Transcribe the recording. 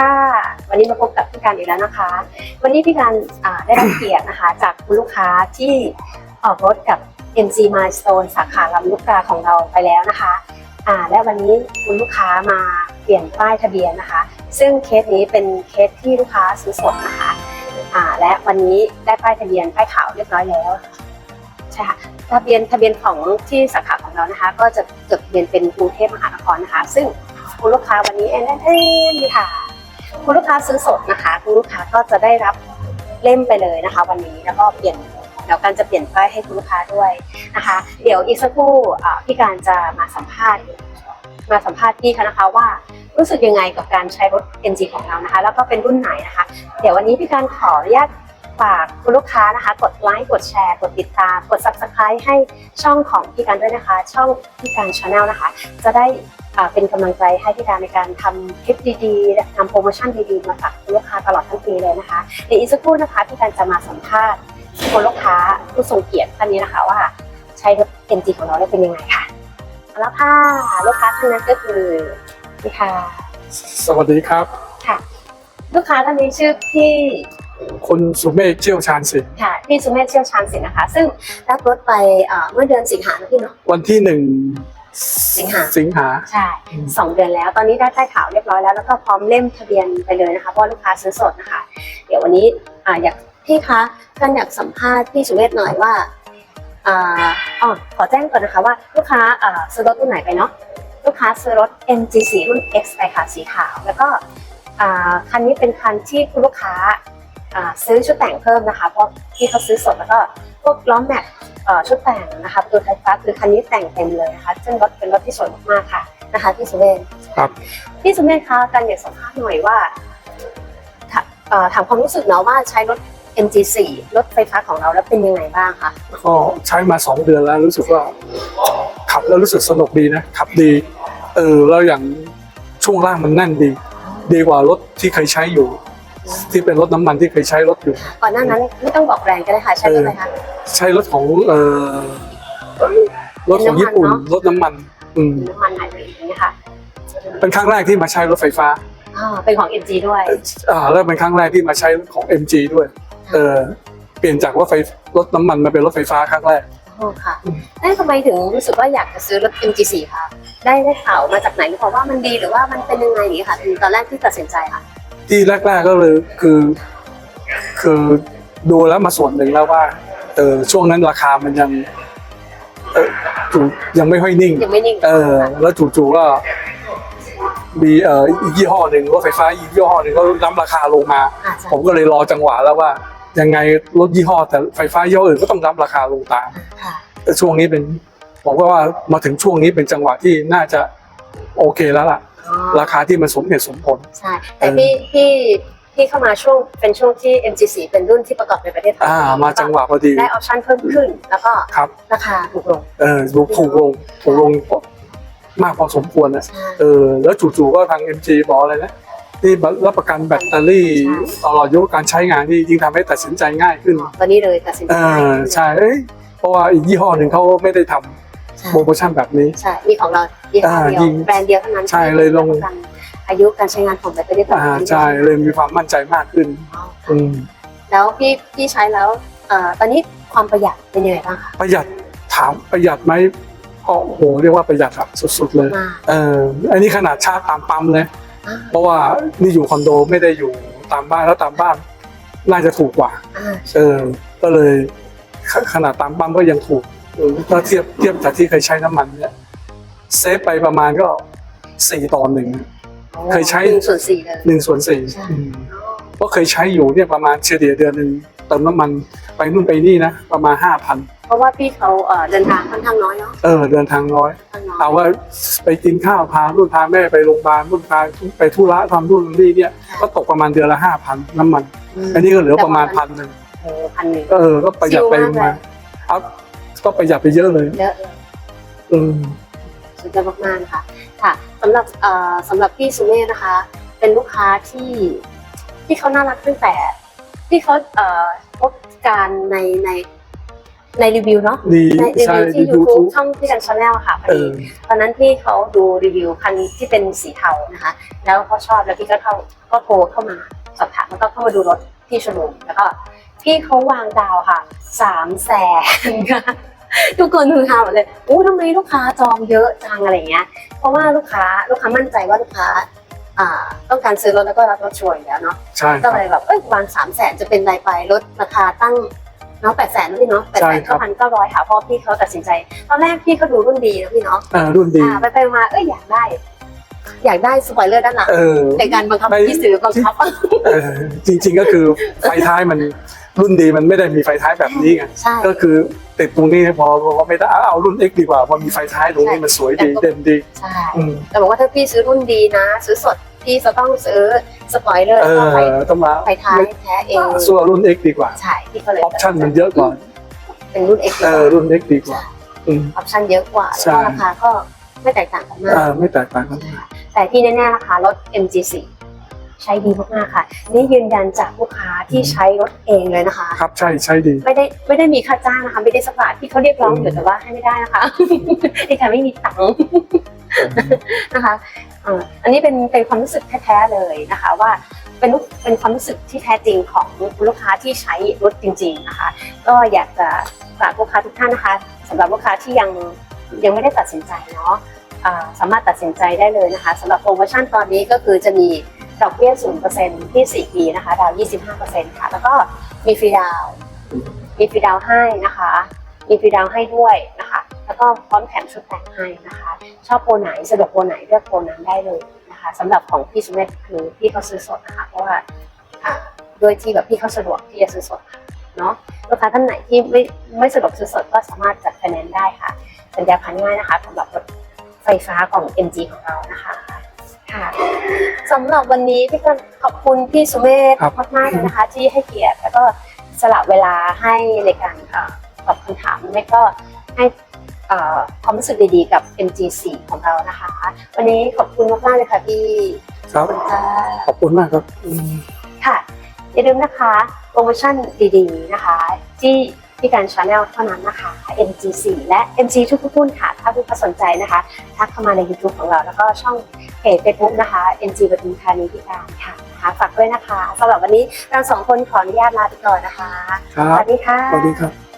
ค่ะ วันนี้มาพบกับพี่การอีกแล้วนะคะ วันนี้พี่การได้รับเกียรตินะคะ จากคุณลูกค้าที่ออกรถกับ MG Milestone สาขาลำลูกกาของเราไปแล้วนะคะอ่าและวันนี้คุณลูกค้ามาเปลี่ยนป้ายทะเบียนนะคะ ซึ่งเคสนี้เป็นเคสที่ลูกค้าซื้อสดนะคะอ่าและวันนี้ได้ป้ายทะเบียนป้ายขาวเรียบร้อยแล้วใช่ค่ะทะเบียนทะเบียนของที่สาขาของเรานะคะ ก็จะจดทะเบียนเป็นกรุงเทพมหานครนะคะ ซึ่งคุณลูกค้าวันนี้เอ็นเอ็นนี่ค่ะ คุณลูกค้าซื้อสดนะคะ คุณลูกค้าก็จะได้รับเล่มไปเลยนะคะ วันนี้แล้วก็เปลี่ยนเดี๋ยวการจะเปลี่ยนป้ายให้คุณลูกค้าด้วยนะคะ เดี๋ยวอีกสักครู่พี่การจะมาสัมภาษณ์มาสัมภาษณ์พี่เขานะคะว่ารู้สึกยังไงกับการใช้รถ MG ของเรานะคะ แล้วก็เป็นรุ่นไหนนะคะ เดี๋ยววันนี้พี่การขออนุญาต ฝากคุณลูกค้านะคะ กดไลค์กดแชร์ กดติดตาม กด subscribe ให้ช่องของพี่การด้วยนะคะ ช่องพี่การชาแนลนะคะ จะได้อ่าเป็นกำลังใจให้พี่การในการทำคลิปดีๆและทำโปรโมชั่นดีๆ มาฝากคุณลูกค้าตลอดทั้งปีเลยนะคะเดี๋ยวอีกสักครู่นะคะพี่การจะมาสัมภาษณ์คุณลูกค้าผู้ทรงเกียรติท่านนี้นะคะว่าใช้รถ MG ของเราได้เป็นยังไงค่ะเอาแล้วค่ะลูกค้าท่านนั้นก็คือพี่ค่ะ สวัสดีครับค่ะ ลูกค้าท่านนี้ชื่อพี่ คุณสุเมฆเชี่ยวชาญสิทธิ์ค่ะพี่สุเมธเชี่ยวชาญสินนะคะ ซึ่งรับรถไปเอ่อเมื่อเดือนสิงหาคมพี่เนาะวันที่หนึ่งสิงหาสิงหาใช่สองเดือนแล้ว ตอนนี้ได้ป้ายขาวเรียบร้อยแล้ว แล้วก็พร้อมเล่มทะเบียนไปเลยนะคะเพราะว่าลูกค้าซื้อสดนะคะ เดี๋ยววันนี้อ่าอยากพี่คะท่านอยากสัมภาษณ์พี่สุเมธหน่อยว่าอ่าอ๋อขอแจ้งก่อนนะคะว่าลูกค้าอ่าซื้อรถรุ่นไหนไปเนาะลูกค้าซื้อรถ MG4 รุ่น X ไปค่ะสีขาว แล้วก็อ่าคันนี้เป็นคันที่คุณลูกค้าอ่า ซื้อชุดแต่งเพิ่มนะคะ เพราะที่เขาซื้อสดแล้วก็พวกล้อแม็กซ์เอ่อชุดแต่งนะคะตัวไฟฟ้าคือคันนี้แต่งเต็มเลยนะคะซึ่งรถเป็นรถที่สวยมากๆค่ะนะคะพี่สุเมธครับพี่สุเมธคะการอยากสัมภาษณ์หน่อยว่าถาเอ่อถามความรู้สึกเนาะว่าใช้รถ MG4 รถไฟฟ้าของเราแล้วเป็นยังไงบ้างคะก็ใช้มาสองเดือนแล้วรู้สึกว่าขับแล้วรู้สึกสนุกดีนะขับดีเออแล้วอย่างช่วงล่างมันแน่นดี ดีกว่ารถที่เคยใช้อยู่ ที่เป็นรถน้ำมันที่เคยใช้รถอยู่ ก่อนหน้านั้นไม่ต้องบอกแบรนด์ก็ได้ค่ะใช้รถอะไรคะ ใช้รถของเออรถของญี่ปุ่น รถน้ำมันอืมน้ำมันไฮบริดอย่างเงี้ยค่ะเป็นครั้งแรกที่มาใช้รถไฟฟ้าอ่าเป็นของ MG ด้วยอ่าแล้วเป็นครั้งแรกที่มาใช้ของ MG ด้วยเออเปลี่ยนจากรถไฟรถน้ำมันมาเป็นรถไฟฟ้าครั้งแรกโอ้ค่ะได้วทำไมถึงรู้สึกว่าอยากจะซื้อรถ MG4 คะได้ได้ข่าวมาจากไหนหรือเปล่าว่ามันดีหรือว่ามันเป็นยังไงอย่างเงี้ยค่ะถึงตอนแรกที่ตัดสินใจค่ะ ที่แรกๆก็เลยคือ คือดูแล้วมาส่วนหนึ่งแล้วว่าเออช่วงนั้นราคามันยังเออถูกยังไม่ค่อยนิ่ง ยังไม่นิ่ง เออ แล้วจู่ๆก็มีเอ่ออีกยี่ห้อหนึ่งรถไฟฟ้าอีกยี่ห้อหนึ่งก็น้ำราคาลงมา อ่าใช่ ผมก็เลยรอจังหวะแล้วว่า ยังไงรถยี่ห้อแต่ไฟฟ้ายี่ห้ออื่นก็ต้องน้ำราคาลงตาม ค่ะ แต่ช่วงนี้เป็นผมก็ว่ามาถึงช่วงนี้เป็นจังหวะที่น่าจะโอเคแล้วล่ะอ๋อ ราคาที่มันสมเหตุสมผล ใช่ แต่พี่พี่พี่เข้ามาช่วงเป็นช่วงที่ MG4 เป็นรุ่นที่ประกอบในประเทศไทยอ่ามาจังหวะพอดีได้ออปชั่นเพิ่มขึ้น แล้วก็ครับราคาถูกลงเออถูกถูกลงถูกลงมากพอสมควรนะใช่เออแล้วจู่ๆก็ทาง MG บอกอะไรนะที่รับประกันแบตเตอรี่ใช่ตลอดอายุการใช้งานที่ยิ่งทำให้ตัดสินใจง่ายขึ้นตอนนี้เลยตัดสินใจเออใช่เอ้ยเพราะว่าอีกยี่ห้อหนึ่งเขาไม่ได้ทำ ใช่ โปรโมชั่นแบบนี้ ใช่มีของเรายี่ห้อเดียวอ่ายิงแบรนด์เดียวเท่านั้นใช่เลยลงรับประกันอายุการใช้งานของแบตเตอรี่ต่ออ่าไปใช่เลยมีความมั่นใจมากขึ้นอืมแล้วพี่พี่ใช้แล้วเอ่อตอนนี้ความประหยัดเป็นยังไงบ้างคะประหยัดถามประหยัดไหมก็โอ้โหเรียกว่าประหยัดอะสุดๆเลย มากเอออันนี้ขนาดชาร์จตามปั๊มเลย อ่าเพราะว่านี่อยู่คอนโดไม่ได้อยู่ตามบ้านแล้วตามบ้านน่าจะถูกกว่า อ่า เออก็เลยขขนาดตามปั๊มก็ยังถูกเออ ถ้าเทียบเทียบจากที่เคยใช้น้ำมันเนี่ยเซฟไปประมาณก็สี่ต่อหนึ่ง เคยใช้ หนึ่งส่วนสี่เลยหนึ่งส่วนสี่ใช่อืมก็เคยใช้อยู่เนี่ยประมาณเฉลี่ยเดือนหนึ่งเติมน้ำมันไปนู่นไปนี่นะประมาณห้าพันเพราะว่าพี่เขาเอ่อเดินทางค่อนข้างน้อยเนาะเออเดินทางน้อย ค่อนข้างน้อยเอาว่าไปกินข้าวพาลูกพาแม่ไปโรงพยาบาลลูกพาไปธุระทำนู่นทำนี่เนี่ยก็ตกประมาณเดือนละห้าพันน้ำมันอันนี้ก็เหลือประมาณพันหนึ่งโอ้พันหนึ่ง เออก็ประหยัดไปชิลมากเลยมาเอา ก็ประหยัดไปเยอะเลยเยอะเลยอืมสุดยอดมากๆนะคะค่ะสำหรับเอ่อสำหรับพี่สุเมธนะคะ เป็นลูกค้าที่ที่เขาน่ารักตั้งแต่ ที่เขาเอ่อพบการในในในรีวิวเนาะดีในรีใช่วิวที่ดียู YouTube ทูบช่องพี่กันชาแนลค่ะพอเอดีอ ตอนนั้นพี่เขาดูรีวิวคันที่เป็นสีเทานะคะ แล้วเขาชอบแล้วพี่ก็เข้าก็โทรเข้ามาสอบถามแล้วก็เข้ามาดูรถที่โชว์รูมแล้วก็ พี่เขาวางดาวค่ะสามแสนค่ะทุกคนคือฮาหมดเลยอู้ทำไมลูกค้าจองเยอะจังอะไรเงี้ย เพราะว่าลูกค้าลูกค้ามั่นใจว่าลูกค้าอ่าต้องการซื้อรถแล้วก็รับรถช่วยอยู่แล้วเนาะใช่คก็รับเลยแบบเอ้ยวางสามแสนจะเป็นไรไปลดราคาตั้งเนาะแปดแสนนะพี่เนาะแปดใช่แสนครัเก้าบพันเก้าร้อยค่ะเพราะพี่เขาตัดสินใจตอนแรกพี่เขาดูรุ่นดีนะพี่เนาะเออรุ่นดีอ่าไปไปมาเอ้ยอยากได้ อยากได้สปอยเลอร์ด้านหลังเออในการบังคับไม่พี่ซื้อบังคับเออจริง ๆก็คือไฟท้ายมัน รุ่นดีมันไม่ได้มีไฟท้ายแบบนี้ไงใช่ ก็คือติดตรงนี้พอพอไม่ได้เอาเอารุ่น X ดีกว่าพอมีไฟท้ายตรงนี้มันสวยดีเด่นดีใช่อืมแต่บอกว่าถ้าพี่ซื้อรุ่นดีนะ ซื้อสดพี่จะต้องซื้อสปอยเลอร์เอแล้วก็อไฟต้องมาไฟท้ายแท้เองสู้เอารุ่น X ดีกว่าใช่พี่ก็เลยออปชั่นมันเยอะกว่าเป็นรุ่น X เออรุ่น X ดีกว่า อืม ออปชั่นเยอะกว่าใช่ แล้วก็ราคาก็ไม่แตกต่างกันมากเออไม่แตกต่างกันมากแต่ที่แน่ๆนะคะรถ MG4 ใช้ดีมากๆค่ะ นี่ยืนยันจากลูกค้าที่ใช้รถเองเลยนะคะ ครับใช่ใช่ดี ไม่ได้ไม่ได้มีค่าจ้างนะคะไม่ได้สักบาทที่เขาเรียกร้องอยู่แต่ว่าให้ไม่ได้นะคะดิฉันไม่มีตังค์นะคะเอ่ออันนี้เป็นเป็นความรู้สึกแท้ๆเลยนะคะว่าเป็นลูกเป็นความรู้สึกที่แท้จริงของลูกค้าที่ใช้รถจริง ๆนะคะ ก็อยากจะฝากลูกค้าทุกท่านนะคะสำหรับลูกค้าที่ยังยังไม่ได้ตัดสินใจเนาะอ่าสามารถตัดสินใจได้เลยนะคะสำหรับโปรโมชั่นตอนนี้ก็คือจะมี ดอกเบี้ย0%ที่4ปีนะคะ ดาวน์25%ค่ะ แล้วก็มีฟรีดาว มีฟรีดาวให้นะคะ มีฟรีดาวให้ด้วยนะคะ แล้วก็พร้อมแถมชุดแต่งให้นะคะ ชอบโปรไหนสะดวกโปรไหนเลือกโปรนั้นได้เลยนะคะสำหรับของพี่สุเมธคือพี่เขาซื้อสดนะคะ เพราะว่าด้วยที่แบบพี่เขาสะดวกที่จะซื้อสดเนาะลูกค้าท่านไหนที่ไม่ไม่สะดวกซื้อสดก็สามารถจัดไฟแนนได้ค่ะ สัญญาพันง่ายนะคะสำหรับรถไฟฟ้าของ MG ของเรานะคะค่ะ สำหรับวันนี้พี่ก็ขอบคุณพี่สุเมธครับ มากๆเลยนะคะ ที่ให้เกียรติแล้วก็สละเวลาให้ในการเอ่อตอบคำถามและก็ให้เอ่อความรู้สึกดีๆกับ MG4 ของเรานะคะ วันนี้ขอบคุณมากๆเลยค่ะพี่ครับขอบคุณค่ะขอบคุณมากครับอืมค่ะ อย่าลืมนะคะโปรโมชั่นดีๆนะคะ ที่ ที่การชาแนลเท่านั้นนะคะ MG4 และ MG ทุกๆรุ่นค่ะ ถ้าผู้สนใจนะคะ ทักเข้ามาใน YouTube ของเรา แล้วก็ช่องเพจ Facebook นะคะ MG ปทุมธานีพิการค่ะนะคะฝากด้วยนะคะสำหรับวันนี้เราสองคนขออนุญาตลาไปก่อนนะคะครัสบวัสดีค่ะ สวัสดีครับ